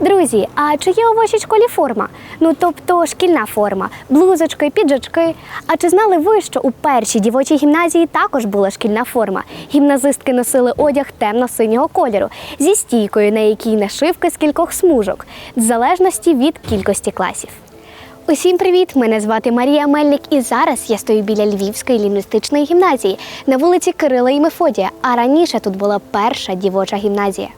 Друзі, а чи є у вашій школі форма? Ну тобто шкільна форма, блузочки, піджачки. А чи знали ви, що у першій дівочій гімназії також була шкільна форма? Гімназистки носили одяг темно-синього кольору зі стійкою, на якій нашивки з кількох смужок, в залежності від кількості класів. Усім привіт! Мене звати Марія Мельник, і зараз я стою біля Львівської лінгвістичної гімназії на вулиці Кирила і Мефодія. А раніше тут була перша дівоча гімназія.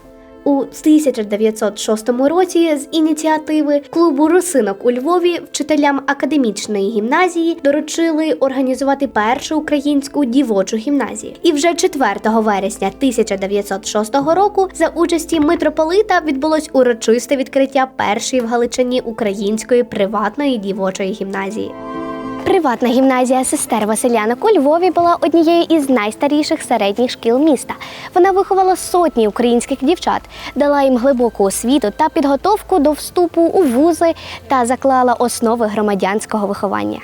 У 1906 році з ініціативи клубу русинок у Львові вчителям академічної гімназії доручили організувати першу українську дівочу гімназію. І вже 4 вересня 1906 року за участі митрополита відбулось урочисте відкриття першої в Галичині української приватної дівочої гімназії. Приватна гімназія сестер Василянок у Львові була однією із найстаріших середніх шкіл міста. Вона виховала сотні українських дівчат, дала їм глибоку освіту та підготовку до вступу у вузи та заклала основи громадянського виховання.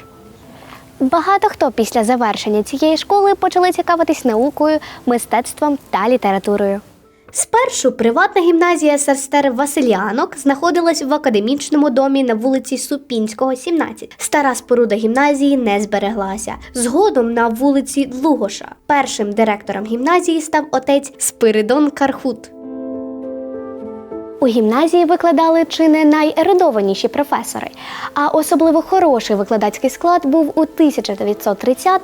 Багато хто після завершення цієї школи почали цікавитись наукою, мистецтвом та літературою. Спершу приватна гімназія сестер Василянок знаходилась в академічному домі на вулиці Супінського, 17. Стара споруда гімназії не збереглася. Згодом на вулиці Лугоша. Першим директором гімназії став отець Спиридон Кархут. У гімназії викладали чи не найерудованіші професори, а особливо хороший викладацький склад був у 1930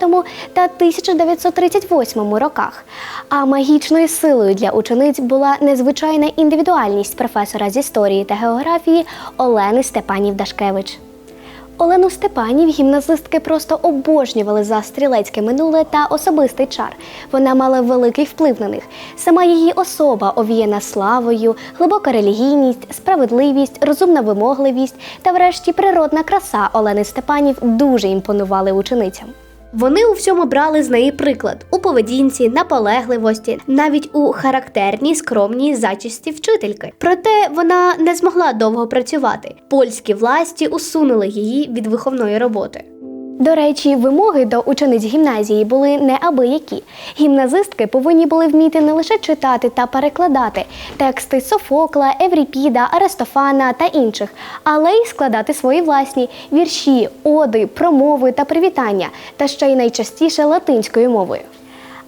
та 1938 роках. А магічною силою для учениць була незвичайна індивідуальність професора з історії та географії Олени Степанів Дашкевич. Олену Степанів гімназистки просто обожнювали за стрілецьке минуле та особистий чар. Вона мала великий вплив на них. Сама її особа овіяна славою, глибока релігійність, справедливість, розумна вимогливість та, врешті, природна краса Олени Степанів дуже імпонували ученицям. Вони у всьому брали з неї приклад у поведінці, наполегливості, навіть у характерній скромній зачісті вчительки. Проте вона не змогла довго працювати. Польські власті усунули її від виховної роботи. До речі, вимоги до учениць гімназії були неабиякі. Гімназистки повинні були вміти не лише читати та перекладати тексти Софокла, Евріпіда, Арестофана та інших, але й складати свої власні вірші, оди, промови та привітання, та ще й найчастіше латинською мовою.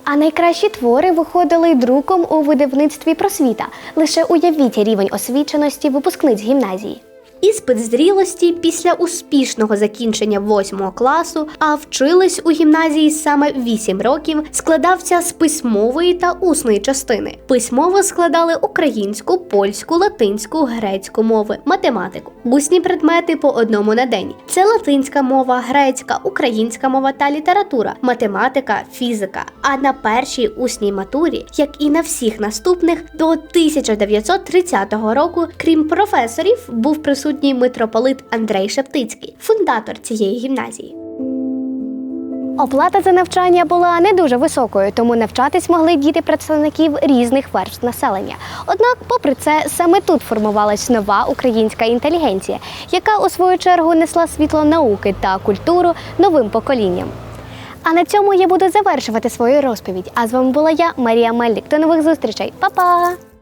А найкращі твори виходили друком у видавництві просвіта. Лише уявіть рівень освіченості випускниць гімназії. Іспит зрілості після успішного закінчення восьмого класу, а вчились у гімназії саме 8 років, складався з письмової та усної частини. Письмово складали українську, польську, латинську, грецьку мови, математику. Усні предмети по одному на день. Це латинська мова, грецька, українська мова та література, математика, фізика. А на першій усній матурі, як і на всіх наступних, до 1930 року, крім професорів, був присутній митрополит Андрей Шептицький, фундатор цієї гімназії. Оплата за навчання була не дуже високою, тому навчатись могли діти представників різних верств населення. Однак, попри це, саме тут формувалась нова українська інтелігенція, яка у свою чергу несла світло науки та культуру новим поколінням. А на цьому я буду завершувати свою розповідь. А з вами була я, Марія Мельник. До нових зустрічей, Па-па!